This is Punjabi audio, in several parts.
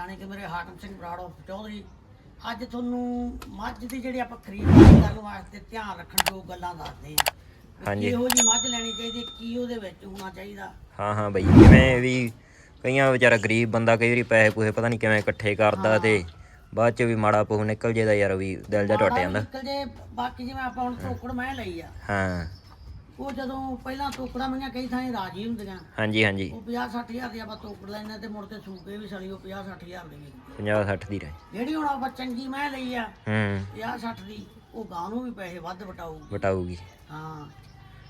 ਜਾਣੀ ਕਿ ਮੇਰੇ ਹਾਕਮ ਸਿੰਘ ਬਰਾੜ ਆਫ ਚੌਧਰੀ ਅੱਜ ਤੁਹਾਨੂੰ ਮੱਝ ਦੀ ਜਿਹੜੀ ਆਪਾਂ ਖਰੀਦਦਾਰੀ ਕਰਨ ਵਾਸਤੇ ਧਿਆਨ ਰੱਖਣ ਯੋਗ ਗੱਲਾਂ ਦੱਸਦੇ ਆ। ਹਾਂਜੀ। ਇਹੋ ਜੀ ਮੱਝ ਲੈਣੀ ਚਾਹੀਦੀ ਕੀ ਉਹਦੇ ਵਿੱਚ ਹੋਣਾ ਚਾਹੀਦਾ? ਹਾਂ ਹਾਂ ਬਈ ਜਿਵੇਂ ਵੀ ਕਈਆਂ ਵਿਚਾਰਾ ਗਰੀਬ ਬੰਦਾ ਕਈ ਵਾਰੀ ਪੈਸੇ ਪੂਸੇ ਪਤਾ ਨਹੀਂ ਕਿਵੇਂ ਇਕੱਠੇ ਕਰਦਾ ਤੇ ਬਾਅਦ ਚ ਵੀ ਮਾੜਾ ਪਹੂ ਨਿਕਲ ਜੇ ਦਾ ਯਾਰ ਵੀ ਦਿਲ ਜਾ ਟੁੱਟ ਜਾਂਦਾ। ਨਿਕਲ ਜੇ ਬਾਕੀ ਜਿਵੇਂ ਆਪਾਂ ਹੁਣ ਤੋਕੜ ਮੈਂ ਲਈ ਆ। ਹਾਂ। ਉਹ ਜਦੋਂ ਪਹਿਲਾਂ ਤੋਕੜਾਂ ਮਈਆਂ ਕਈ ਥਾਂ ਰਾਜੀ ਹੁੰਦੀਆਂ। ਹਾਂਜੀ ਹਾਂਜੀ। ਉਹ 50 60 ਹਜ਼ਾਰ ਦੀ ਆਪਾਂ ਤੋਕੜ ਲੈਣੇ ਤੇ ਮੁੜ ਕੇ ਸੂਕੇ ਵੀ ਸੜੀ ਉਹ 50 60 ਹਜ਼ਾਰ ਦੀ ਵਿਕਦੀ 50 60 ਦੀ ਰਹੇ ਜਿਹੜੀ ਹੁਣ ਆਪਾਂ ਚੰਗੀ ਮੈਂ ਲਈ ਆ ਹੂੰ। 50 60 ਦੀ ਉਹ ਗਾਂ ਨੂੰ ਵੀ ਪੈਸੇ ਵੱਧ ਵਟਾਊਗੀ। ਵਟਾਊਗੀ। ਹਾਂ।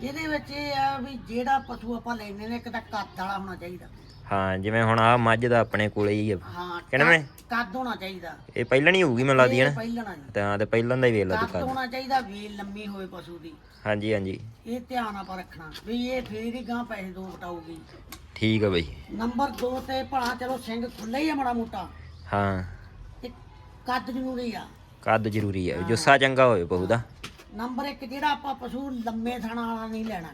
ਇਹਦੇ ਵਿੱਚ ਇਹ ਆ ਵੀ ਜਿਹੜਾ ਪਸ਼ੂ ਆਪਾਂ ਲੈਣੇ ਨੇ ਇੱਕ ਤਾਂ ਕੱਦ ਵਾਲਾ ਹੋਣਾ ਚਾਹੀਦਾ। ਹਾਂ ਜਿਵੇਂ ਹੁਣ ਆ ਮੱਝ ਦਾ ਆਪਣੇ ਕੋਲੇ ਹੀ ਆ। ਹਾਂ ਕਿਹੜਵੇਂ? ਕੱਦ- ਕੱਦ ਹੋਣਾ ਚਾਹੀਦਾ। ਇਹ ਪਹਿਲਾਂ ਨਹੀਂ ਹੋਊਗੀ ਮੈਨੂੰ ਲੱਗਦੀ ਹੈ ਨਾ। ਜੀ। ਤਾਂ ਤੇ ਪਹਿਲਾਂ ਦਾ ਹੀ ਵੇਖ ਲਾ ਤੂੰ ਕੱਦ ਕਰ ਹੋਣਾ ਚਾਹੀਦਾ ਵੇਲ ਲੰਮੀ ਹੋਵੇ ਪਸ਼ੂ ਦੀ। ਹਾਂਜੀ ਹਾਂਜੀ। ਇਹ ਧਿਆਨ ਆਪਾਂ ਰੱਖਣਾ ਵੀ ਇਹ ਫੇਰ ਹੀ ਗਾਂ ਪੈਸੇ ਦੋ ਵਟਾਊਗੀ ਠੀਕ ਆ ਬਈ। ਨੰਬਰ 2 ਤੇ ਭਲਾ ਚਲੋ ਸਿੰਘ ਖੁੱਲਾ ਹੀ ਆ ਮਾੜਾ ਮੋਟਾ। ਹਾਂ। ਤੇ ਕੱਦ ਜ਼ਰੂਰੀ ਆ। ਕੱਦ ਜ਼ਰੂਰੀ ਹੈ। ਜੁੱਸਾ ਚੰਗਾ ਹੋਵੇ ਬਹੂ ਦਾ। ਨੰਬਰ 1 ਜਿਹੜਾ ਆਪਾਂ ਪਸ਼ੂ ਲੰਮੇ ਥਣਾ ਵਾਲਾ ਨਹੀਂ ਲੈਣਾ।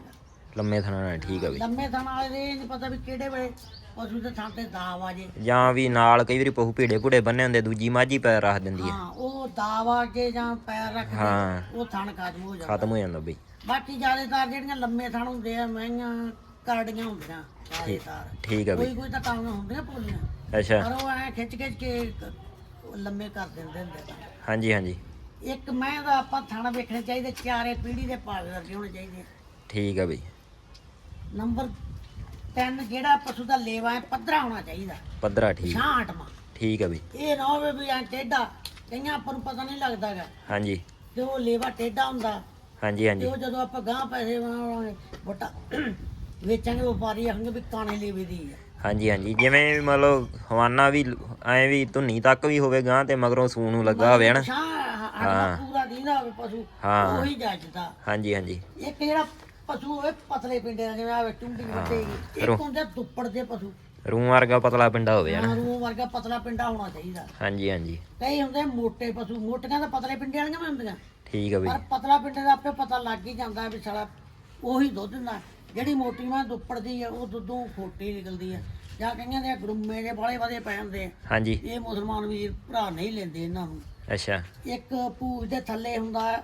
ਲੰਮੇ ਥਣਾ ਨਾਲ ਠੀਕ ਆ ਬਈ। ਲੰਮੇ ਥਣਾ ਵਾਲੇ ਦੇ ਨਹੀਂ ਪਤਾ ਵੀ ਕਿਹੜੇ ਵੇਲੇ ਪਸ਼ੂ ਦੇ ਥਾਂ ਤੇ ਦਾਵ ਆ ਜੇ। ਜਾਂ ਵੀ ਨਾਲ ਕਈ ਵਾਰੀ ਪਹੂ ਭੀੜੇ ਭੂੜੇ ਬੰਨੇ ਹੁੰਦੇ ਦੂਜੀ ਮੱਝ ਪੈਰ ਰੱਖ ਦਿੰਦੀ ਹੈ ਹਾਂ ਉਹ ਦਾਵ ਆ ਕੇ ਜਾਂ ਪੈਰ ਰੱਖ ਹਾਂ। ਉਹ ਥਣ ਖਤਮ ਹੋ ਜਾਂਦਾ। ਖਤਮ ਹੋ ਜਾਂਦਾ ਬਈ। ਬਾਕੀ ਜ਼ਿਆਦਾਤਰ ਜਿਹੜੀਆਂ ਲੰਮੇ ਥਣ ਹੁੰਦੇ ਆ ਮਹਿੰਗੀਆਂ ਕਰੜੀਆਂ ਹੁੰਦੀਆਂ ਜ਼ਿਆਦਾਤਰ। ਠੀਕ ਆ ਬਈ। ਕੋਈ ਕੋਈ ਤਾਂ ਕਾਂਗਾਂ ਹੁੰਦੀਆਂ ਪੋਲੀਆਂ ਅੱਛਾ। ਪਰ ਉਹ ਐ ਖਿੱਚ ਖਿੱਚ ਕੇ ਕ- ਲੰਮੇ ਕਰ ਦਿੰਦੇ ਹੁੰਦੇ ਤਾਂ ਹਾਂਜੀ ਹਾਂਜੀ। ਇੱਕ ਮੈਂ ਦਾ ਆਪਾਂ ਥਣ ਵੇਖਣੇ ਚਾਹੀਦੇ ਚਾਰੇ ਪੀੜੀ ਦੇ ਪਾਲੇ ਵਰਗੇ ਹੋਣੇ ਚਾਹੀਦੇ ਠੀਕ ਆ ਬਈ। ਨੰਬਰ 3 ਜਿਹੜਾ ਪਸ਼ੂ ਦਾ ਲੇਵਾ ਹੈ ਪੱਧਰਾ ਹੋਣਾ ਚਾਹੀਦਾ। ਪੱਧਰਾ ਠੀਕ। ਛਾਂਟਵਾ ਠੀਕ ਆ ਬਈ। ਇਹ ਨਾ ਹੋਵੇ ਵੀ ਐ ਟੇਡਾ ਕਈਆਂ ਆਪਾਂ ਨੂੰ ਪਤਾ ਨਹੀਂ ਲੱਗਦਾਗਾ ਹਾਂਜੀ। ਤੇ ਉਹ ਲੇਵਾ ਟੇਡਾ ਹੁੰਦਾ। ਹਾਂਜੀ ਤੇ ਹਾਂਜੀ ਉਹ ਜਦੋਂ ਆਪਾਂ ਗਾਂ ਪੈਸੇ ਵਾਂਗੇ ਵਟਾ ਵੇਚਾਂਗੇ ਵਪਾਰੀ ਆਖਣਗੇ ਵੀ ਕਾਣੇ ਲੇਵੇ ਦੀ ਆ ਹਾਂਜੀ ਹਾਂਜੀ। ਜਿਵੇਂ ਮਤਲਬ ਹਵਾਨਾ ਵੀ ਐ ਵੀ ਧੁੰਨੀ ਤੱਕ ਵੀ ਹੋਵੇ ਗਾਂ ਤੇ ਮਗਰੋਂ ਸੂ ਨੂੰ ਲੱਗਾ ਹੋਵੇ ਹਨਾ? ਹਾਂ। ਪੂਰਾ ਦੀਦਾ ਹੋਵੇ ਪਸ਼ੂ ਹਾਂ। ਉਹੀ ਜੱਜਦਾ ਹਾਂਜੀ ਹਾਂਜੀ। ਇੱਕ ਜਿਹੜਾ ਪਸ਼ੂ ਹੋਵੇ ਪਤਲੇ ਪਿੰਡੇ ਦਾ ਜਿਵੇਂ ਆ ਚੁੰਡੀ ਵੱਟੇਗੀ ਇੱਕ ਹੁੰਦੇ ਦੁੱਪੜ ਦੇ ਪਸ਼ੂ। ਰੂੰ ਵਰਗਾ ਪਤਲਾ ਪਿੰਡਾ ਹੋਵੇ ਹਨਾ ਹਾਂ ਰੂ ਵਰਗਾ ਪਤਲਾ ਪਿੰਡਾ ਹੋਣਾ ਚਾਹੀਦਾ। ਹਾਂਜੀ ਹਾਂਜੀ। ਕਈ ਹੁੰਦੇ ਮੋਟੇ ਪਸ਼ੂ ਮੋਟੀਆਂ ਤਾਂ ਪਤਲੇ ਪਿੰਡੇ ਵਾਲੀਆਂ ਵੀ ਹੁੰਦੀਆਂ। ਠੀਕ ਆ ਬਈ। ਪਰ ਪਤਲਾ ਪਿੰਡੇ ਦਾ ਆਪੇ ਪਤਾ ਲੱਗ ਹੀ ਜਾਂਦਾ ਵੀ ਸਾਲਾ ਉਹੀ ਦੁੱਧ ਦਿੰਦਾ। ਜਿਹੜੀ ਮੋਟੀ ਮਾਂ ਦੁੱਪੜਦੀ ਆ ਉਹ ਦੁੱਧੋਂ ਖੋਟੀ ਨਿਕਲਦੀ ਆ। ਜਾਂ ਕਈਆਂ ਦੇ ਗੜੁੰਮੇ ਦੇ ਬਾਲੇ ਵਧੇ ਪੈ ਜਾਂਦੇ ਆ। ਹਾਂਜੀ। ਇਹ ਮੁਸਲਮਾਨ ਵੀਰ ਭਰਾ ਨਹੀਂ ਲੈਂਦੇ ਇਹਨਾਂ ਨੂੰ। ਅੱਛਾ। ਇੱਕ ਪੂਜ ਦੇ ਥੱਲੇ ਹੁੰਦਾ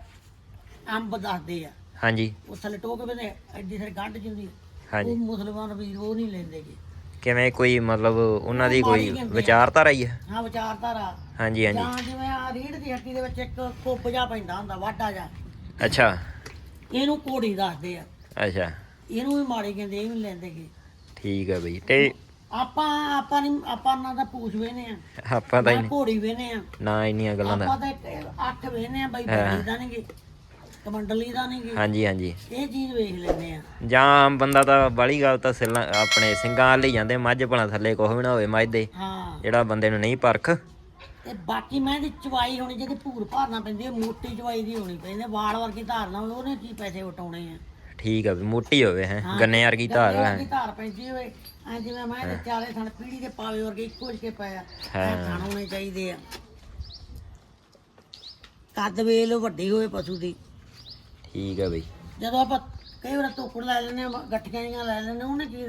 ਅੰਬ ਦੱਸਦੇ ਆ। ਹਾਂਜੀ। ਉਹ ਥੱਲੇ ਟੋਕ ਵੇ ਐਡੀ ਸਾਰੀ ਗੰਢ ਜਿੰਦੀ ਹਾਂਜੀ। ਉਹ ਮੁਸਲਮਾਨ ਵੀਰ ਉਹ ਨਹੀਂ ਲੈਂਦੇ ਜੀ। ਕਿਵੇਂ ਕੋਈ ਮਤਲਬ ਉਹਨਾਂ ਦੀ ਕੋਈ ਵਿਚਾਰਧਾਰਾ ਹੀ ਹੈ ਹਾਂ ਵਿਚਾਰਧਾਰਾ। ਹਾਂਜੀ ਹਾਂਜੀ। ਜਾਂ ਜਿਵੇਂ ਆ ਰੀੜ ਦੀ ਹੱਟੀ ਦੇ ਵਿੱਚ ਇੱਕ ਕੁੱਬ ਜਾ ਪੈਂਦਾ ਹੁੰਦਾ ਵਾਢਾ ਜਾ ਅੱਛਾ। ਇਹਨੂੰ ਕੋੜੀ ਦੱਸਦੇ ਆ। ਅੱਛਾ। ਇਹਨੂੰ ਵੀ ਮਾੜੇ ਕਹਿੰਦੇ ਇਹ ਵੀ ਲੈਂਦੇ ਗੇ। ਠੀਕ ਆ ਬਈ। ਤੇ ਆਪਾਂ ਆਪਾਂ ਨਹੀਂ ਆਪਾਂ ਉਹਨਾਂ ਦਾ ਪੂਛ ਵੇਨੇ ਆ। ਆਪਾਂ ਤਾਂ ਨਾ ਘੋੜੀ ਵੇਨੇ ਆ। ਨਾ ਇੰਨੀਆਂ ਗੱਲਾਂ ਦਾ। ਆਪਾਂ ਤਾਂ ਇੱਕ ਅੱਠ ਵੇਨੇ ਆ ਬਾਈ ਦਾ ਨਹੀਂਗੇ ਕਮੰਡਲੀ ਦਾ ਨਹੀਂਗੇ ਹਾਂਜੀ ਹਾਂਜੀ। ਇਹ ਚੀਜ਼ ਵੇਖ ਲੈਨੇ ਆ। ਜਾਂ ਆਮ ਬੰਦਾ ਤਾਂ ਬਾਲੀ ਗੱਲ ਤਾਂ ਸਿਲਾਂ ਆਪਣੇ ਸਿੰਘਾਂ ਹੀ ਜਾਂਦੇ ਮੱਝ ਭਲਾ ਥੱਲੇ ਕੁਛ ਵੀ ਨਾ ਹੋਵੇ ਮੱਝ ਦੇ ਹਾਂ। ਜਿਹੜਾ ਬੰਦੇ ਨੂੰ ਨਹੀਂ ਪਰਖ। ਤੇ ਬਾਕੀ ਮੈਂ ਦੀ ਚਵਾਈ ਹੋਣੀ ਜਿਹਦੀ ਭੂਰ ਭਾਰਨਾ ਪੈਂਦੀ ਹੈ ਮੋਟੀ ਚਵਾਈ ਦੀ ਹੋਣੀ ਪੈਂਦੀ ਹੈ। ਵਾਲ ਵਰਗੀ ਧਾਰਨਾ ਹੋਵੇ ਉਹਨੇ ਕੀ ਪੈਸੇ ਵਟਾਉਣੇ ਆ? ਠੀਕ ਆ ਵੀ ਮੋਟੀ ਹੋਵੇ ਹੈ ਗੰਨੇ ਵਰਗੀ ਧਾਰ ਹੈ ਧਾਰ ਪੈਂਦੀ ਹੋਵੇ ਐ ਜਿਵੇਂ ਮੈਂ ਤੇ ਚਾਰੇ ਥਣ ਪੀੜੀ ਦੇ ਪਾਵੇ ਵਰਗੇ ਇੱਕੋ ਜਿਹੇ ਪਾਇਆ ਐ ਹਾਂ। ਥਣ ਹੋਣੇ ਚਾਹੀਦੇ ਆ। ਕੱਦ ਵੇਲ ਵੱਡੀ ਹੋਵੇ ਪਸ਼ੂ ਦੀ। ਠੀਕ ਆ ਬਈ। ਜਦੋਂ ਆਪਾਂ ਕਈ ਵਾਰ ਤੋਕੜ ਲੈ ਲੈਨੇ ਆ ਗੱਠੀਆਂ ਜੀਆਂ ਲੈ ਲੈਨੇ ਉਹਨੇ ਕੀ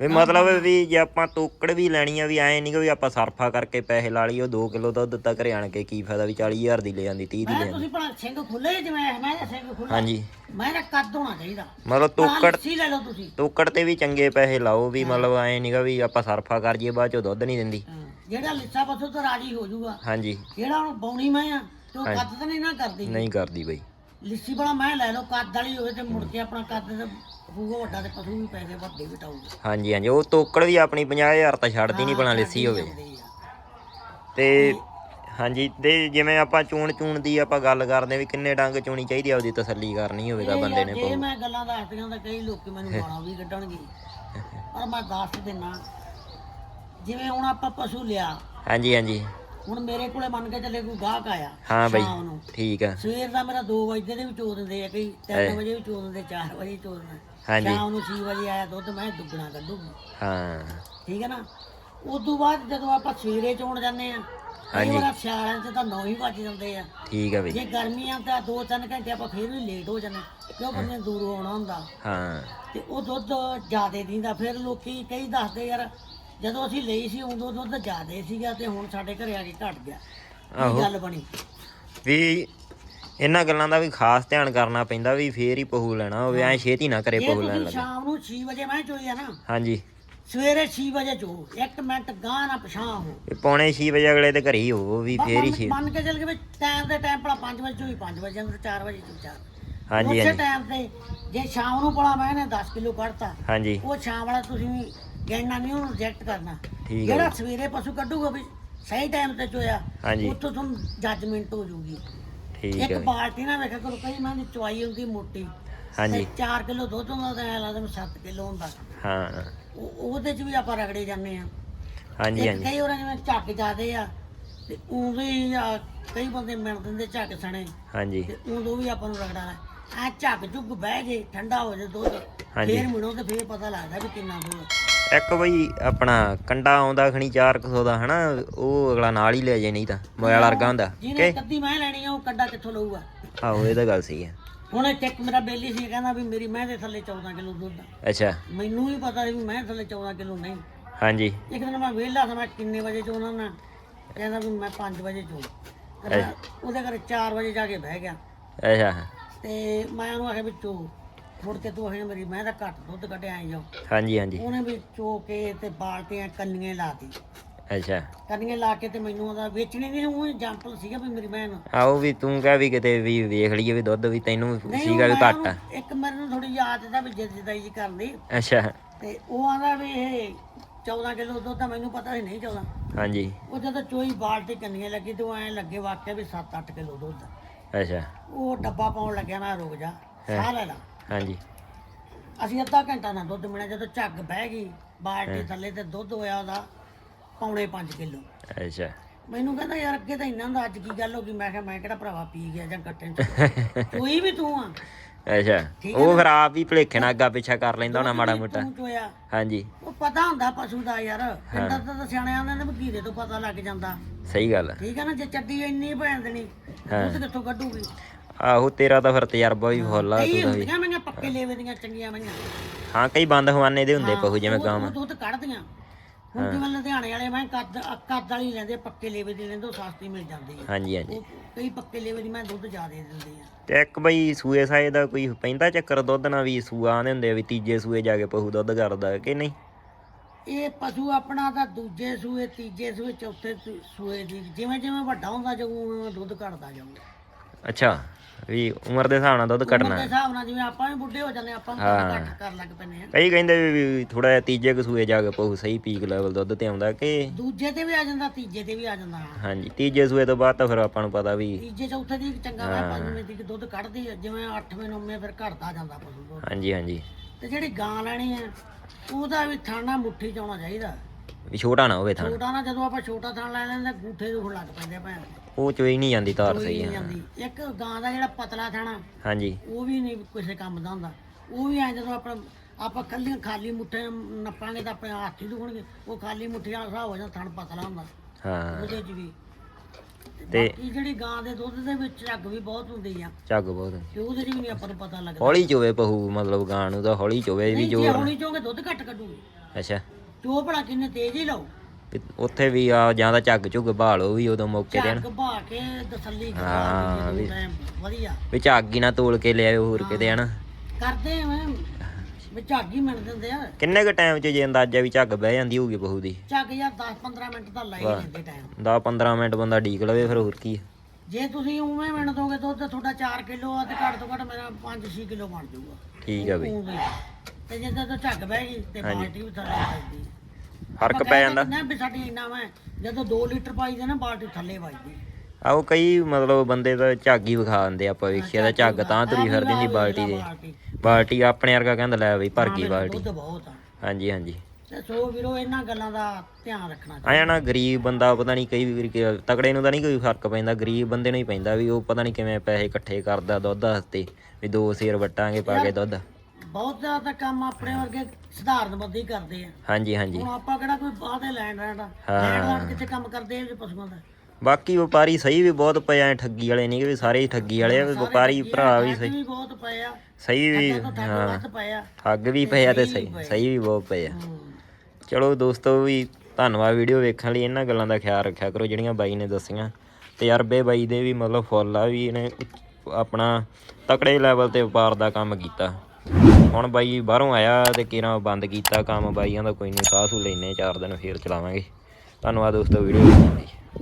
ਵੀ ਮਤਲਬ ਵੀ ਜੇ ਆਪਾਂ ਤੋਕੜ ਵੀ ਲੈਣੀ ਆ ਵੀ ਐ ਨਹੀਂ ਕਿ ਵੀ ਆਪਾਂ ਸਰਫਾ ਕਰਕੇ ਪੈਸੇ ਲਾ ਲਈ ਉਹ 2 ਕਿਲੋ ਦੁੱਧ ਤਾਂ ਘਰੇ ਆਣ ਕੇ ਕੀ ਫਾਇਦਾ ਵੀ 40000 ਦੀ ਲੈ ਜਾਂਦੀ 30 ਦੀ ਲੈ ਮੈਂ ਜਾਂਦੀ। ਤੁਸੀਂ ਭਲਾ ਸਿੰਘ ਖੁੱਲੇ ਜਿਵੇਂ ਮੈਂ ਤਾਂ ਸਿੰਘ ਖੁੱਲਾ ਹਾਂਜੀ। ਮੈਂ ਤਾਂ ਕੱਦ ਹੋਣਾ ਚਾਹੀਦਾ। ਮਤਲਬ ਤੋਕੜ ਤੋਕੜ ਲੈ ਲਓ ਤੁਸੀਂ। ਤੋਕੜ ਤੇ ਵੀ ਚੰਗੇ ਪੈਸੇ ਲਾਓ ਵੀ ਮਤਲਬ ਐ ਨਹੀਂਗਾ ਵੀ ਆਪਾਂ ਸਰਫਾ ਕਰ ਜੀਏ ਬਾਅਦ ਚੋਂ ਦੁੱਧ ਨਹੀਂ ਦਿੰਦੀ। ਹਾਂ, ਜਿਹੜਾ ਲਿੱਸਾ ਪਸ਼ੂ ਤੋਂ ਰਾਜੀ ਹੋ ਜਾਊਗਾ। ਹਾਂਜੀ। ਜਿਹੜਾ ਹੁਣ ਬੌਣੀ ਮੈਂ ਆ ਤੇ ਉਹ ਕੱਦ ਤਾਂ ਨਹੀਂ ਨਾ ਕਰਦੀ। ਨਹੀਂ ਕਰਦੀ ਬਈ। ਲਿੱਸੀ ਬੜਾ ਮੈਂ ਲੈ ਲਓ ਕੱਦ ਵਾਲੀ ਹੋਵੇ ਤੇ ਮੁੜ ਕੇ ਆਪਣਾ ਕੱਦ ਤੇ ਹੋਊਗਾ ਵੱਡਾ ਤੇ ਪਸ਼ੂ ਵੀ ਪੈਸੇ ਵੱਡੇ ਵਟਾਊਗਾ ਹਾਂਜੀ ਹਾਂਜੀ ਉਹ ਤੋਕੜ ਵੀ ਆਪਣੀ 50000 ਤਾਂ ਛੱਡਦੀ ਨਹੀਂ ਬਣਾ ਲਿੱਸੀ ਹੋਵੇ। ਤੇ ਹਾਂਜੀ ਤੇ ਜਿਵੇਂ ਆਪਾਂ ਚੂਣ ਚੂਣ ਦੀ ਆਪਾਂ ਗੱਲ ਕਰਦੇ ਵੀ ਕਿੰਨੇ ਡੰਗ ਚੂਣੀ ਚਾਹੀਦੀ ਆ ਉਹਦੀ ਤਸੱਲੀ ਕਰਨੀ ਹੋਵੇ ਤਾਂ ਬੰਦੇ ਨੇ ਜੇ ਮੈਂ ਗੱਲਾਂ ਦੱਸਦੀਆਂ ਤਾਂ ਕਈ ਲੋਕੀ ਮੈਨੂੰ ਗਾਲਾਂ ਵੀ ਕੱਢਣਗੇ। ਪਰ ਮੈਂ ਦੱਸ ਦਿੰਨਾ ਜਿਵੇਂ ਹੁਣ ਆਪਾਂ ਪਸ਼ੂ ਲਿਆ ਹਾਂਜੀ ਹਾਂਜੀ। ਹੁਣ ਮੇਰੇ ਕੋਲੇ ਮੰਨ ਕੇ ਚੱਲੇ ਕੋਈ ਗਾਹਕ ਆਇਆ ਹਾਂ ਬਈ ਸ਼ਾਮ ਨੂੰ। ਠੀਕ ਆ। ਸਵੇਰ ਦਾ ਮੇਰਾ 2 ਵਜੇ ਦੇ ਵੀ ਚੋ ਦਿੰਦੇ ਆ ਕਈ 3 ਵਜੇ ਵੀ ਚੋ ਦਿੰਦੇ 4 ਵਜੇ ਚੋ ਦਿੰਦੇ। ਹਾਂਜੀ। ਸ਼ਾਮ ਨੂੰ 6 ਵਜੇ ਆਇਆ ਦੁੱਧ ਮੈਂ ਦੁੱਗਣਾ ਕੱਢੂਗਾ। ਹਾਂ। ਠੀਕ ਹੈ ਨਾ? ਉਦੋਂ ਬਾਅਦ ਜਦੋਂ ਆਪਾਂ ਸਵੇਰੇ ਚੋਣ ਜਾਂਦੇ ਆ ਕਈ ਵਾਰ ਸਿਆਲਾਂ 'ਚ ਤਾਂ 9 ਹੀ ਵੱਜ ਜਾਂਦੇ ਆ। ਠੀਕ ਆ ਬਈ। ਜੇ ਗਰਮੀਆਂ ਤਾਂ 2-3 ਘੰਟੇ ਆਪਾਂ ਫਿਰ ਵੀ ਲੇਟ ਹੋ ਜਾਂਦੇ ਕਿਉਂ ਬੰਦੇ ਦੂਰੋਂ ਆਉਣਾ ਹੁੰਦਾ। ਹਾਂ। ਤੇ ਉਹ ਦੁੱਧ ਜ਼ਿਆਦੇ ਦਿੰਦਾ ਫਿਰ ਲੋਕੀ ਕਈ ਦੱਸਦੇ ਯਾਰ ਜਦੋਂ ਅਸੀਂ ਲਈ ਸੀ ਉਦੋਂ ਦੁੱਧ ਜ਼ਿਆਦੇ ਸੀਗਾ ਤੇ ਹੁਣ ਸਾਡੇ ਘਰੇ ਆ ਕੇ ਘਟ ਗਿਆ। ਆਹੋ। ਗੱਲ ਬਣੀ? ਵੀ ਇਹਨਾਂ ਗੱਲਾਂ ਦਾ ਵੀ ਖਾਸ ਧਿਆਨ ਕਰਨਾ ਪੈਂਦਾ ਵੀ ਫੇਰ ਹੀ ਪਹੂ ਲੈਣਾ ਹੋਵੇ ਐ ਛੇਤੀ ਨਾ ਕਰੇ ਪਹੂ ਲੈਣ ਤੁਸੀਂ ਲੱਗਾ। ਸ਼ਾਮ ਨੂੰ 6 ਵਜੇ ਮੈਂ ਚੋਈ ਆ ਨਾ ਹਾਂਜੀ। ਸਵੇਰੇ 6 ਵਜੇ ਚੋ ਇੱਕ ਮਿੰਟ ਗਾਂ ਨਾ ਪਛਾਂ ਹੋ। ਇਹ ਪੌਣੇ 6 ਵਜੇ ਅਗਲੇ ਦੇ ਘਰੇ ਹੀ ਹੋਵੋ ਵੀ ਫੇਰ ਹੀ ਛੇ ਮੰਨ ਕੇ ਚੱਲ ਕੇ ਵੀ ਟਾਈਮ ਦੇ ਟਾਈਮ ਭਲਾ 5 ਵਜੇ ਚੋਈ 5 ਵਜੇ ਅੰਦਰ 4 ਵਜੇ ਚੋਈ 4 ਹਾਂਜੀ ਉਸੇ ਹਾਂਜੀ। ਟਾਈਮ ਤੇ ਜੇ ਸ਼ਾਮ ਨੂੰ ਭਲਾ ਮੈਂ ਨੇ 10 ਕਿਲੋ ਕੱਢਤਾ ਹਾਂਜੀ। ਉਹ ਸ਼ਾਮ ਵਾਲਾ ਤੁਸੀਂ ਗੈਣਾ ਨਹੀਂ ਉਹਨੂੰ ਰਿਜੈਕਟ ਕਰਨਾ। ਹੈ ਜਿਹੜਾ ਸਵੇਰੇ ਪਸ਼ੂ ਕੱਢੂਗਾ ਵੀ ਸਹੀ ਟਾਈਮ ਤੇ ਚੋਇਆ ਹਾਂਜੀ। ਉੱਥੋਂ ਤੁਹਾਨੂੰ ਜੱਜਮੈਂਟ ਹੋ ਜਾਊਗੀ। ਠੀਕ ਇੱਕ ਹੈ ਬਾਲਟੀ ਨਾ ਵੇਖਿਆ ਕਰੋ ਕਈ ਮੈਂ ਚਵਾਈ ਹੁੰਦੀ ਮੋਟੀ। ਹਾਂਜੀ। 4 ਕਿਲੋ ਦੁੱਧ ਹੁੰਦਾ ਤਾਂ ਐ ਲੱਗਦਾ 7 ਕਿਲੋ ਹੁੰਦਾ। ਹਾਂ। ਉਹ ਉਹਦੇ ਚ ਵੀ ਆਪਾਂ ਰਗੜੇ ਜਾਂਦੇ ਆ ਹਾਂਜੀ ਇੱਕ ਹਾਂਜੀ। ਕਈ ਉਹਨਾਂ ਜਿਵੇਂ ਝੱਕ ਜਾਦੇ ਆ ਤੇ ਹੀ ਆ, ਕਈ ਬੰਦੇ ਮਿਲ ਦਿੰਦੇ ਝੱਕ ਸਣੇ। ਹਾਂਜੀ। ਤੇ ਉਦੋਂ ਵੀ ਆਪਾਂ ਨੂੰ ਰਗੜਾ ਆ ਝੱਕ ਝੁੱਕ ਬਹਿ ਜੇ ਠੰਡਾ ਹੋ ਜੇ ਦੁੱਧ ਹਾਂਜੀ। ਫੇਰ ਮਿਣੋ ਤੇ ਫੇਰ ਪਤਾ ਲੱਗਦਾ ਵੀ ਕਿੰਨਾ ਦੁੱਧ ਇੱਕ ਬਈ ਆਪਣਾ ਕੰਡਾ ਆਉਂਦਾ ਖਣੀ 400 ਦਾ ਹਨਾ? ਉਹ ਅਗਲਾ ਨਾਲ ਹੀ ਲੈ ਜੇ ਨਹੀਂ ਤਾਂ ਮੋਬਾਈਲ ਵਰਗਾ ਹੁੰਦਾ। ਜਿਹਨੇ ਕਿ ਕੱਦੀ ਮੈਂ ਲੈਣੀ ਆ ਉਹ ਕੱਡਾ ਕਿੱਥੋਂ ਲਊਗਾ? ਆਹੋ ਇਹ ਤਾਂ ਗੱਲ ਸਹੀ ਹੈ ਹੁਣ ਇੱਕ ਇੱਕ ਮੇਰਾ ਬੇਲੀ ਸੀ ਕਹਿੰਦਾ ਵੀ ਮੇਰੀ ਮੈਂ ਦੇ ਥੱਲੇ 14 ਕਿਲੋ ਦੁੱਧ ਆ। ਅੱਛਾ। ਮੈਨੂੰ ਵੀ ਪਤਾ ਸੀ ਵੀ ਮੈਂ ਥੱਲੇ 14 ਕਿਲੋ ਨਹੀਂ। ਹਾਂਜੀ। ਇੱਕ ਦਿਨ ਮੈਂ ਵਿਹਲਾ ਸੀ ਮੈਂ ਕਿੰਨੇ ਵਜੇ ਚੋਣਾ ਨਾ ਕਹਿੰਦਾ ਵੀ ਮੈਂ 5 ਵਜੇ ਚੋ। ਉਹਦੇ ਘਰੇ 4 ਵਜੇ ਜਾ ਕੇ ਬਹਿ ਗਿਆ। ਅੱਛਾ। ਤੇ ਮੈਂ ਉਹਨੂੰ ਆਖਿਆ ਵੀ ਚੋ। ਮੁੜ ਕੇ ਤੂੰ ਆਖਿਆ ਮੇਰੀ ਮੈਂ ਤਾਂ ਘੱਟ ਦੁੱਧ ਕੱਢਿਆ ਆਈ ਜਾਓ ਹਾਂਜੀ ਹਾਂਜੀ। ਉਹਨੇ ਵੀ ਚੋ ਕੇ ਤੇ ਬਾਲਟੀਆਂ ਕੰਨੀਆਂ ਲਾਤੀ ਅੱਛਾ। ਕੰਨੀਆਂ ਲਾ ਕੇ ਤੇ ਮੈਨੂੰ ਉਹਦਾ ਵੇਚਣੀ ਨਹੀਂ ਉਹ ਐਗਜ਼ਾਮਪਲ ਸੀਗਾ ਵੀ ਮੇਰੀ ਮੈਂ ਆਓ ਵੀ ਤੂੰ ਕਹਿ ਵੀ ਕਿਤੇ ਵੀ ਵੇਖ ਲਈਏ ਵੀ ਦੁੱਧ ਵੀ ਤੈਨੂੰ ਸੀਗਾ ਵੀ ਘੱਟ ਆ। ਇੱਕ ਮੈਨੂੰ ਥੋੜੀ ਯਾਦ ਦਾ ਵੀ ਜਿੱਦਾਂ ਜੀ ਕਰਦੀ। ਅੱਛਾ। ਤੇ ਉਹ ਆਂਦਾ ਵੀ ਇਹ 14 ਕਿਲੋ ਦੁੱਧ ਤਾਂ ਮੈਨੂੰ ਪਤਾ ਸੀ ਨਹੀਂ 14 ਹਾਂਜੀ। ਉਹ ਜਦੋਂ ਚੋਈ ਬਾਲਟੀ ਕੰਨੀਆਂ ਲੱਗੀ ਤੇ ਉਹ ਐਂ ਲੱਗੇ ਵਾਕਿਆ ਵੀ 7-8 ਕਿਲੋ ਦੁੱਧ। ਅੱਛਾ। ਉਹ ਡੱਬਾ ਪਾਉਣ ਲੱਗਿਆ ਮੈਂ ਰੁਕ ਜਾ ਲੈ ਲਾ। ਹਾਂਜੀ। ਅਸੀਂ ਅੱਧਾ ਘੰਟਾ ਨਾ ਦੁੱਧ ਮਿਲਿਆ ਜਦੋਂ ਝੱਗ ਬਹਿ ਗਈ ਬਾਲਟੀ ਥੱਲੇ ਤੇ ਦੁੱਧ ਹੋਇਆ ਉਹਦਾ ਪੌਣੇ 5 ਕਿਲੋ। ਅੱਛਾ। ਮੈਨੂੰ ਕਹਿੰਦਾ ਯਾਰ ਅੱਗੇ ਤਾਂ ਇੰਨਾ ਹੁੰਦਾ ਅੱਜ ਕੀ ਗੱਲ ਹੋ ਗਈ? ਮੈਂ ਕਿਹਾ ਮੈਂ ਕਿਹੜਾ ਭਰਾਵਾ ਪੀ ਗਿਆ ਜਾਂ ਕੱਟੇ ਚ ਕੋਈ ਵੀ ਤੂੰ ਆ। ਅੱਛਾ। ਉਹ ਫਿਰ ਆਪ ਹੀ ਭਲੇਖੇ ਨਾਲ ਅੱਗਾ ਪਿੱਛਾ ਕਰ ਲੈਂਦਾ ਹੋਣਾ ਮਾੜਾ ਮੋਟਾ। ਹਾਂਜੀ। ਉਹ ਪਤਾ ਹੁੰਦਾ ਪਸ਼ੂ ਦਾ ਯਾਰ ਪਿੰਡਾਂ ਤੋਂ ਸਿਆਣੇ ਆਉਂਦੇ ਨੇ ਵਕੀਰੇ ਤੋਂ ਪਤਾ ਲੱਗ ਜਾਂਦਾ। ਸਹੀ ਗੱਲ। ਠੀਕ ਹੈ ਨਾ ਜੇ ਚੱਡੀ ਇੰਨੀ ਭੈਣ ਦੇਣੀ ਦੁੱਧ ਕਿੱਥੋਂ ਕੱਢੂਗੀ? ਆਹੋ ਤੇਰਾ ਤਾਂ ਫਿਰ ਤਜਰਬਾ ਵੀ ਫੁੱਲ ਆ ਤੂੰ ਤਾਂ ਵੀ। ਲੇਵੇ ਦੀਆਂ ਚੰਗੀਆਂ ਹਾਂ ਕਈ ਬੰਦ ਹਵਾਨੇ ਦੇ ਹੁੰਦੇ ਪਹੂ ਜਿਵੇਂ ਗਾਵਾਂ। ਦੁੱਧ ਕੱਢਦੀਆਂ ਹੁਣ ਜਿਵੇਂ ਲੁਧਿਆਣੇ ਵਾਲੇ ਮੈਂ ਕੱਦ ਕੱਦ ਵਾਲੀ ਲੈਂਦੇ ਪੱਕੇ ਲੇਵੇ ਦੀ ਲੈਂਦੇ ਉਹ ਸਸਤੀ ਮਿਲ ਜਾਂਦੀ ਹੈ ਹਾਂਜੀ ਹਾਂਜੀ। ਕਈ ਪੱਕੇ ਲੇਵੇ ਦੀ ਮੈਂ ਦੁੱਧ ਜ਼ਿਆਦਾ ਦਿੰਦੀ ਆ। ਤੇ ਇੱਕ ਬਈ ਸੂਏ ਸਾਏ ਦਾ ਕੋਈ ਪੈਂਦਾ ਚੱਕਰ ਦੁੱਧ ਨਾਲ ਵੀ ਸੂਆ ਆਂਦੇ ਹੁੰਦੇ ਵੀ ਤੀਜੇ ਸੂਏ ਜਾ ਕੇ ਪਹੂ ਦੁੱਧ ਕਰਦਾ ਕਿ ਨਹੀਂ? ਇਹ ਪਸ਼ੂ ਆਪਣਾ ਤਾਂ ਦੂਜੇ ਸੂਏ ਤੀਜੇ ਸੂਏ ਚੌਥੇ ਸੂਏ ਦੀ ਜਿਵੇਂ ਜਿਵੇਂ ਵੱਡਾ ਹੁੰਦਾ ਜਾਊ ਉਵੇਂ ਉਵੇਂ ਦੁੱਧ ਘਟਦਾ ਜਾਊਗਾ ਅੱਛਾ। ਵੀ ਉਮਰ ਦੇ ਹਿਸਾਬ ਨਾਲ ਦੁੱਧ ਕੱਢਣਾ ਦੇ ਹਿਸਾਬ ਨਾਲ ਜਿਵੇਂ ਆਪਾਂ ਵੀ ਬੁੱਢੇ ਹੋ ਜਾਂਦੇ ਆਪਾਂ ਨੂੰ ਘੱਟ ਕਰਨ ਲੱਗ ਪੈਂਦੇ ਆ। ਕਈ ਕਹਿੰਦੇ ਵੀ ਥੋੜਾ ਜਿਹਾ ਤੀਜੇ ਕੁ ਸੂਏ ਜਾ ਕੇ ਪਹੂ ਸਹੀ ਪੀਕ ਲੈਵਲ ਦੁੱਧ ਤੇ ਆਉਂਦਾ ਕਿ ਦੂਜੇ ਤੇ ਵੀ ਆ ਜਾਂਦਾ ਤੀਜੇ ਤੇ ਵੀ ਆ ਜਾਂਦਾ। ਹਾਂਜੀ ਤੀਜੇ ਸੂਏ ਤੋਂ ਬਾਅਦ ਤਾਂ ਫਿਰ ਆਪਾਂ ਨੂੰ ਪਤਾ ਵੀ ਤੀਜੇ ਚੌਥੇ ਦੀ ਚੰਗਾ ਵਾ ਪੰਜਵੇਂ ਦੀ ਦੁੱਧ ਕੱਢਦੀ ਆ ਜਿਵੇਂ 8ਵੇਂ 9ਵੇਂ ਫਿਰ ਘਟਦਾ ਜਾਂਦਾ ਪਸ਼ੂ ਦੁੱਧ। ਹਾਂਜੀ ਹਾਂਜੀ। ਤੇ ਜਿਹੜੀ ਗਾਂ ਲੈਣੀ ਆ ਉਹਦਾ ਵੀ ਥਾਣਾ ਮੁੱਠੀ ਚ ਆਉਣਾ ਚਾਹੀਦਾ। ਵੀ ਛੋਟਾ ਨਾ ਹੋਵੇ ਥਾਂ। ਛੋਟਾ ਨਾ ਜਦੋਂ ਆਪਾਂ ਛੋਟਾ ਥਾਣ ਲੈ ਲੈਂਦੇ ਗੂਠੇ ਦੁਖਣ ਲੱਗ ਪੈਂਦੇ ਭੈਣ। ਉਹ ਚੋਈ ਨਹੀਂ ਜਾਂਦੀ ਤਾਰ ਕੋਈ ਸਹੀ ਨਹੀਂ ਜਾਂਦੀ। ਇੱਕ ਗਾਂ ਦਾ ਜਿਹੜਾ ਪਤਲਾ ਥਾਣਾ ਹਾਂਜੀ। ਉਹ ਵੀ ਨਹੀਂ ਕਿਸੇ ਕੰਮ ਦਾ ਹੁੰਦਾ। ਉਹ ਵੀ ਐ ਜਦੋਂ ਆਪਣਾ ਆਪਾਂ ਕੱਲੀਆਂ ਖਾਲੀ ਮੁੱਠੇ ਨੱਪਾਂਗੇ ਤਾਂ ਆਪਣੇ ਹੱਥ ਹੀ ਦੁਖਣਗੇ। ਉਹ ਖਾਲੀ ਮੁੱਠੀ ਵਾਲਾ ਹਿਸਾਬ ਹੋ ਜਾਂਦਾ ਥਣ ਪਤਲਾ ਹੁੰਦਾ। ਹਾਂ। ਉਹਦੇ 'ਚ ਵੀ। ਤੇ ਬਾਕੀ ਜਿਹੜੀ ਗਾਂ ਦੇ ਦੁੱਧ ਦੇ ਵਿੱਚ ਝੱਗ ਵੀ ਬਹੁਤ ਹੁੰਦੀ ਆ। ਝੱਗ ਬਹੁਤ ਤੇ ਉਹਦੇ 'ਚ ਵੀ ਨਹੀਂ ਆਪਾਂ ਨੂੰ ਪਤਾ ਲੱਗਦਾ। ਹੌਲੀ ਚੋਵੇ ਪਹੂ ਮਤਲਬ ਗਾਂ ਨੂੰ ਤਾਂ ਹੌਲੀ ਚੋਵੇ ਵੀ ਨਹੀਂ ਜੋ ਜੇ ਹੌਲੀ ਚੋਂਗੇ ਦੁੱਧ ਘੱਟ ਕੱਢੂਗੀ। ਅੱਛਾ। ਚੋ ਭਲਾ ਕਿੰਨੇ ਤੇਜ਼ ਹੀ ਵੀ ਉੱਥੇ ਵੀ ਆ ਜਾਂ ਤਾਂ ਝੱਗ ਝੁੱਗ ਭਾਲੋ ਵੀ ਉਦੋਂ ਮੌਕੇ ਤੇ ਝੱਗ ਭਾ ਕੇ ਤਸੱਲੀ ਹਾਂ, ਕਰਾ ਵੀ ਟਾਈਮ ਵਧੀਆ। ਵੀ ਝੱਗ ਹੀ ਨਾ ਤੋਲ ਕੇ ਲਿਆਓ ਹੋਰ ਕਿਤੇ ਹਨਾ। ਕਰਦੇ ਆ ਮੈਂ। ਵੀ ਝੱਗ ਹੀ ਮਿਲ ਦਿੰਦੇ ਆ। ਕਿੰਨੇ ਕ ਟਾਈਮ ਚ ਜੇ ਅੰਦਾਜ਼ਾ ਵੀ ਝੱਗ ਬਹਿ ਜਾਂਦੀ ਹੋਊਗੀ ਬਹੂ ਦੀ? ਝੱਗ ਯਾਰ 10 15 ਮਿੰਟ ਤਾਂ ਲਾਈ ਲੈਂਦੇ ਟਾਈਮ 10 15 ਮਿੰਟ ਬੰਦਾ ਢੀਕ ਲਵੇ ਫਿਰ ਹੋਰ ਕੀ ਆ। ਜੇ ਤੁਸੀਂ ਉਵੇਂ ਮਿਣ ਦੋਗੇ ਦੁੱਧ ਤੁਹਾਡਾ 4 ਕਿਲੋ ਆ ਤੇ ਘੱਟ ਤੋਂ ਘੱਟ ਮੇਰਾ 5-6 ਕਿਲੋ ਬਣ ਜਾਊਗਾ। ਠੀਕ ਆ ਬਈ। ਉਵੇਂ ਤੇ ਜੇ ਤਾਂ ਝੱਗ ਬਹਿ ਗਈ ਤੇ ਬਾਲਟੀ ਵੀ ਥੱਲੇ ਵੱਜਦੀ ਫ਼ਰਕ ਪੈ ਜਾਂਦਾ। ਨਾ ਵੀ ਸਾਡੀ ਇੰਨਾ ਮੈਂ ਜਦੋਂ 2 ਲੀਟਰ ਪਾਈ ਦੇ ਨਾ ਬਾਲਟੀ ਥੱਲੇ ਵੱਜਦੀ ਆਓ ਕਈ ਮਤਲਬ ਬੰਦੇ ਤਾਂ ਝੱਗ ਹੀ ਵਿਖਾ ਦਿੰਦੇ ਆਪਾਂ ਵੇਖਿਆ ਤਾਂ ਝੱਗ ਤਾਂ ਤੁਰੀ ਫਿਰਦੀ ਹੁੰਦੀ ਬਾਲਟੀ ਦੇ। ਬਾਲਟੀ। ਆਪਣੇ ਵਰਗਾ ਕਹਿੰਦਾ ਲੈ ਬਈ ਭਰ ਗਈ ਬਾਲਟੀ। ਦੁੱਧ ਬਹੁਤ ਆ। ਹਾਂਜੀ ਹਾਂਜੀ। ਸੋ ਵੀਰੋ ਇਹਨਾਂ ਗੱਲਾਂ ਦਾ ਧਿਆਨ ਰੱਖਣਾ ਚਾਹੀਦਾ ਨਾ ਗਰੀਬ ਬੰਦਾ ਪਤਾ ਨਹੀਂ ਕਈ ਕਿ- ਤਕੜੇ ਨੂੰ ਤਾਂ ਨਹੀਂ ਕੋਈ ਫ਼ਰਕ ਪੈਂਦਾ ਗਰੀਬ ਬੰਦੇ ਨੂੰ ਹੀ ਪੈਂਦਾ ਵੀ ਉਹ ਪਤਾ ਨਹੀਂ ਕਿਵੇਂ ਪੈਸੇ ਇਕੱਠੇ ਕਰਦਾ ਦੁੱਧ ਵਾਸਤੇ ਵੀ ਦੋ ਸੇਰ ਵਟਾਂਗੇ ਪਾ ਕੇ ਦੁੱਧ। ਬਹੁਤ ਜ਼ਿਆਦਾ ਕੰਮ ਆਪਣੇ ਵਰਗੇ ਸਧਾਰਨ ਬੰਦੇ ਹੀ ਕਰਦੇ ਆ। ਹਾਂਜੀ ਹਾਂਜੀ। ਹੁਣ ਆਪਾਂ ਕਿਹੜਾ ਕੋਈ ਬਾਹਦੇ ਲੈਣ ਰਹਿਣ ਦਾ? ਹਾਂ। ਲੈਣ ਲੈਣ ਕਿੱਥੇ ਕੰਮ ਕਰਦੇ ਆ ਜੇ ਪਸ਼ੂਆਂ ਦਾ? ਬਾਕੀ ਵਪਾਰੀ ਸਹੀ ਵੀ ਬਹੁਤ ਪਏ ਐ ਠੱਗੀ ਵਾਲੇ ਨਹੀਂ ਕਿ ਵੀ ਸਾਰੇ ਹੀ ਠੱਗੀ ਵਾਲੇ ਆ ਵਪਾਰੀ ਭਰਾ ਵੀ ਸਹੀ। ਵੀ ਬਹੁਤ ਪਏ ਆ। ਸਹੀ ਵੀ ਤੋਂ ਠੱਗ ਵੀ ਪਏ ਆ ਤੇ ਸਹੀ ਸਹੀ ਵੀ ਬਹੁਤ ਪਏ ਆ। ਹੂੰ। ਚਲੋ ਦੋਸਤੋ ਵੀ ਧੰਨਵਾਦ ਵੀਡੀਓ ਵੇਖਣ ਲਈ ਇਹਨਾਂ ਗੱਲਾਂ ਦਾ ਖਿਆਲ ਰੱਖਿਆ ਕਰੋ ਜਿਹੜੀਆਂ ਬਾਈ ਨੇ ਦੱਸੀਆਂ। ਤਜਰਬੇ ਬਾਈ ਦੇ ਵੀ ਮਤਲਬ ਫੁੱਲ ਆ ਵੀ ਇਹਨੇ ਆਪਣਾ ਤਕੜੇ ਲੈਵਲ ਤੇ ਵਪਾਰ ਦਾ ਕੰਮ ਕੀਤਾ। ਹੁਣ ਬਾਈ ਬਾਹਰੋਂ ਆਇਆ ਤੇ ਕਿਰਾਂ ਬੰਦ ਕੀਤਾ ਕੰਮ, ਬਾਈਆਂ ਦਾ ਕੋਈ ਨਹੀਂ, ਸਾਹ ਸੂ ਲੈਨੇ ਚਾਰ ਦਿਨ ਫੇਰ ਚਲਾਵਾਂਗੇ। ਧੰਨਵਾਦ ਦੋਸਤੋ, ਵੀਡੀਓ ਵੇਖਣ ਲਈ।